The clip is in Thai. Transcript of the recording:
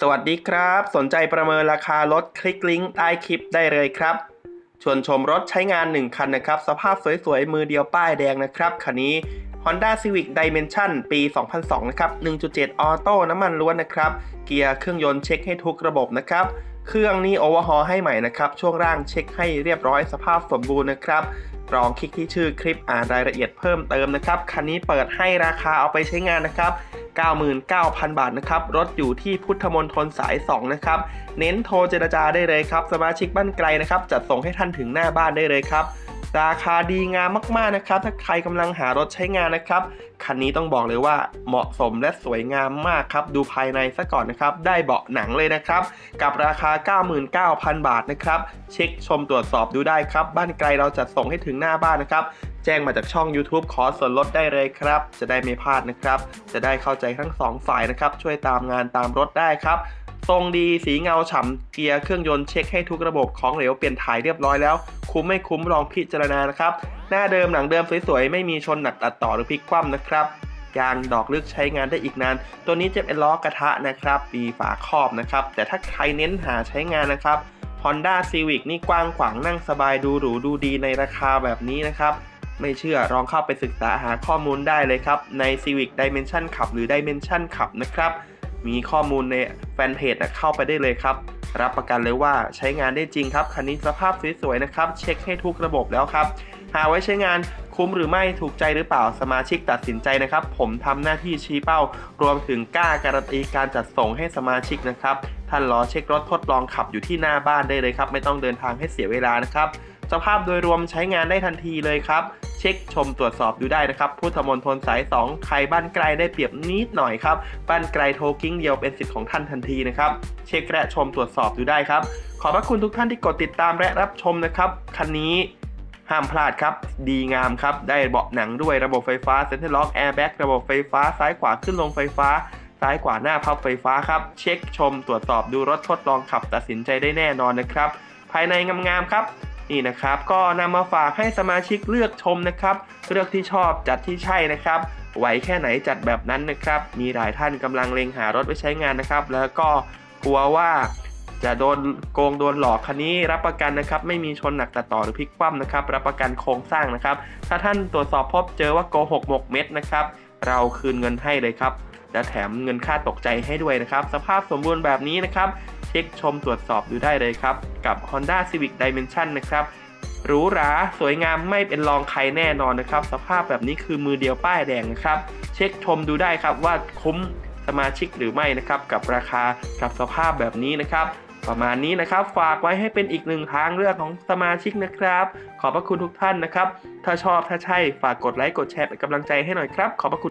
สวัสดีครับ สนใจประเมินราคารถคลิกลิงก์ใต้คลิปได้เลยครับ ชวนชมรถใช้งาน 1 คันนะครับ สภาพสวยๆ มือเดียวป้ายแดงนะครับ คันนี้ Honda Civic Dimension ปี 2002 นะครับ 1.7 ออโต้น้ำมันล้วนนะครับ เกียร์เครื่องยนต์เช็คให้ทุกระบบนะครับ เครื่องนี้โอเวอร์ฮอลให้ใหม่นะครับ ช่วงล่างเช็คให้เรียบร้อยสภาพสมบูรณ์นะครับลองคลิกที่ชื่อคลิปอ่านรายละเอียดเพิ่มเติมนะครับ คันนี้เปิดให้ราคาเอาไปใช้งานนะครับ 99,000 บาทนะครับ รถอยู่ที่พุทธมณฑลสาย 2 นะครับ เน้นโทรเจรจาได้เลยครับ สมาชิกบ้านไกลนะครับ จัดส่งให้ท่านถึงหน้าบ้านได้เลยครับ ราคาดีงามมากๆนะครับ ถ้าใครกำลังหารถใช้งานนะครับ คันนี้ต้องบอกเลยว่าเหมาะสมและสวยงามมากครับ ดูภายในซะก่อนนะครับ ได้เบาะหนังเลยนะครับ กับราคา 99,000 บาทนะครับ เช็คชมตรวจสอบดูได้ครับ บ้านไกลเราจัดส่งให้ถึงหน้าบ้านนะครับ แจ้งมาจากช่อง YouTube ขอส่วนลดได้เลยครับ จะได้ไม่พลาดนะครับ จะได้เข้าใจทั้งสองฝ่ายนะครับ ช่วยตามงานตามรถได้ครับทรงดีสีเงาฉ่ำเกียร์เครื่องยนต์เช็คให้ทุกระบบของเหลวเปลี่ยนถ่ายเรียบร้อยแล้ว คุ้มไม่คุ้มลองพิจารณานะครับ หน้าเดิมหนังเดิมสวยๆ ไม่มีชนหนักตัดต่อหรือพลิกคว่ำนะครับยางดอกลึกใช้งานได้อีกนาน ตัวนี้จะเป็นล้อกระทะนะครับปีฝาครอบนะครับ แต่ถ้าใครเน้นหาใช้งานนะครับ Honda Civic นี่กว้างขวางนั่งสบายดูหรูดูดีในราคาแบบนี้นะครับ ไม่เชื่อลองเข้าไปศึกษาหาข้อมูลได้เลยครับ ใน Civic Dimension ขับหรือ Dimension ขับนะครับ มีข้อมูลในแฟนเพจนะเข้าไปได้เลยครับ รับประกันเลยว่าใช้งานได้จริงครับ คันนี้สภาพสวยๆนะครับ เช็คให้ทุกระบบแล้วครับ หาไว้ใช้งานคุ้มหรือไม่ถูกใจหรือเปล่าสมาชิกตัดสินใจนะครับ ผมทำหน้าที่ชี้เป้า รวมถึงกล้าการันตีการจัดส่งให้สมาชิกนะครับ ท่านรอเช็ครถทดลองขับอยู่ที่หน้าบ้านได้เลยครับ ไม่ต้องเดินทางให้เสียเวลานะครับ สภาพโดยรวมใช้งานได้ทันทีเลยครับ เช็คชมตรวจสอบดูได้นะครับ พุทธมณฑลสาย 2 ใครบ้านไกลได้เปรียบนิดหน่อยครับ บ้านไกลโทรกิ้งเดียวเป็นสิทธิ์ของท่านทันทีนะครับ เช็คและชมตรวจสอบดูได้ครับ ขอบพระคุณทุกท่านที่กดติดตามและรับชมนะครับ คันนี้ห้ามพลาดครับ ดีงามครับ ได้เบาะหนังด้วยระบบไฟฟ้าเซ็นทรัลล็อกแอร์แบ็กระบบไฟฟ้าซ้ายขวาขึ้นลงไฟฟ้า ซ้ายขวาหน้าพับไฟฟ้าครับ เช็คชมตรวจสอบดูรถทดลองขับตัดสินใจได้แน่นอนนะครับ ภายในงามๆครับ นี่นะครับ ก็นำมาฝากให้สมาชิกเลือกชมนะครับ เลือกที่ชอบจัดที่ใช่นะครับไหวแค่ไหนจัดแบบนั้นนะครับ มีหลายท่านกำลังเล็งหารถไว้ใช้งานนะครับ แล้วก็กลัวว่าจะโดนโกงโดนหลอกคันนี้รับประกันนะครับ ไม่มีชนหนักตัดต่อหรือพลิกคว่ำนะครับ รับประกันโครงสร้างนะครับ ถ้าท่านตรวจสอบพบเจอว่าโกหกหมกเม็ดนะครับ เราคืนเงินให้เลยครับและแถมเงินค่าตกใจให้ด้วยนะครับ สภาพสมบูรณ์แบบนี้นะครับ ช็คชมตรวจสอบดูได้เลยครับ กับ Honda Civic Dimension นะครับหรูหราสวยงามไม่เป็นรองใครแน่นอนนะครับ สภาพแบบนี้คือมือเดียวป้ายแดงนะครับ เช็คชมดูได้ครับว่าคุ้มสมาชิกหรือไม่นะครับ กับราคากับสภาพแบบนี้นะครับ ประมาณนี้นะครับ ฝากไว้ให้เป็นอีกหนึ่งทางเลือกของสมาชิกนะครับ ขอบพระคุณทุกท่านนะครับ ถ้าชอบถ้าใช่ฝากกดไลค์กดแชร์เป็นกำลังใจให้หน่อยครับ ขอบพระคุณ